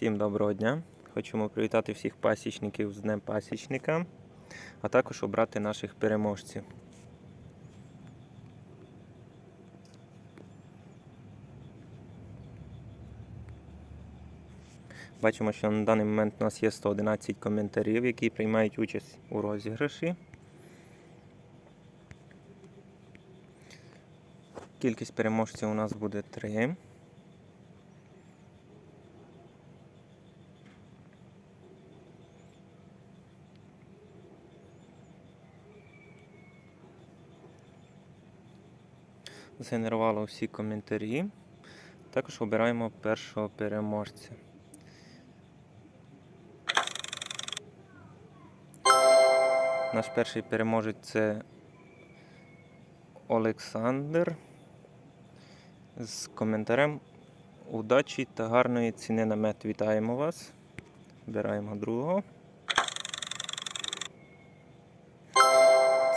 Всім доброго дня! Хочемо привітати всіх пасічників з Днем Пасічника, а також обрати наших переможців. Бачимо, що на даний момент у нас є 111 коментарів, які приймають участь у розіграші. Кількість переможців у нас буде 3. Згенерувало всі коментарі. Також обираємо першого переможця. Наш перший переможець це Олександр з коментарем удачі та гарної ціни на мед. Вітаємо вас. Обираємо другого.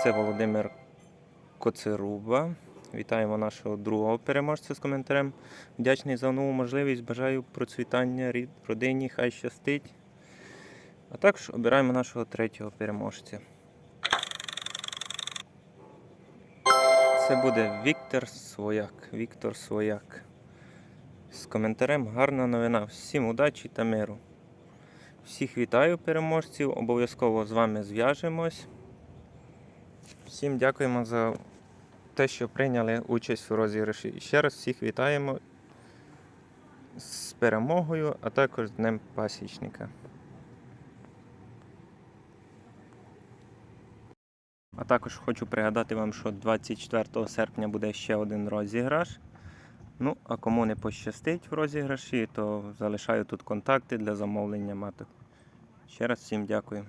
Це Володимир Коцеруба. Вітаємо нашого другого переможця з коментарем. Вдячний за нову можливість. Бажаю процвітання родині, хай щастить. А також обираємо нашого третього переможця. Це буде Віктор Свояк. Віктор Свояк. З коментарем гарна новина. Всім удачі та миру. Всіх вітаю переможців. Обов'язково з вами зв'яжемось. Всім дякуємо за те, що прийняли участь у розіграші. Ще раз всіх вітаємо з перемогою, а також Днем Пасічника. А також хочу пригадати вам, що 24 серпня буде ще один розіграш. Ну, а кому не пощастить в розіграші, то залишаю тут контакти для замовлення маток. Ще раз всім дякую.